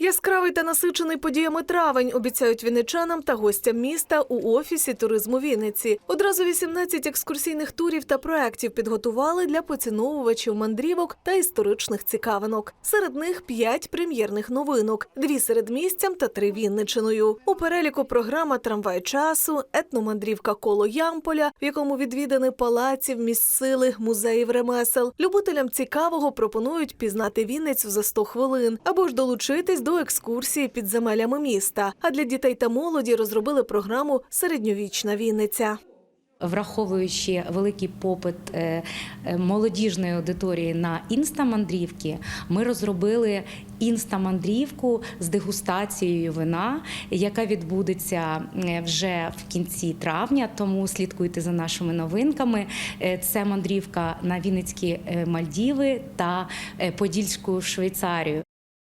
Яскравий та насичений подіями травень обіцяють вінничанам та гостям міста у офісі туризму Вінниці. Одразу 18 екскурсійних турів та проєктів підготували для поціновувачів мандрівок та історичних цікавинок. Серед них 5 прем'єрних новинок: дві серед місцям та три Вінничиною. У переліку програма Трамвай часу, етномандрівка коло Ямполя, в якому відвідані палаців, місць сили, музеїв ремесел. Любителям цікавого пропонують пізнати Вінницю за 100 хвилин або ж долучитись до екскурсії під земелями міста. А для дітей та молоді розробили програму Середньовічна Вінниця. Враховуючи великий попит е, е, молодіжної аудиторії на інстамандрівки, ми розробили інстамандрівку з дегустацією вина, яка відбудеться е, вже в кінці травня. Тому слідкуйте за нашими новинками. Це мандрівка на Вінницькі Мальдіви та Подільську Швейцарію.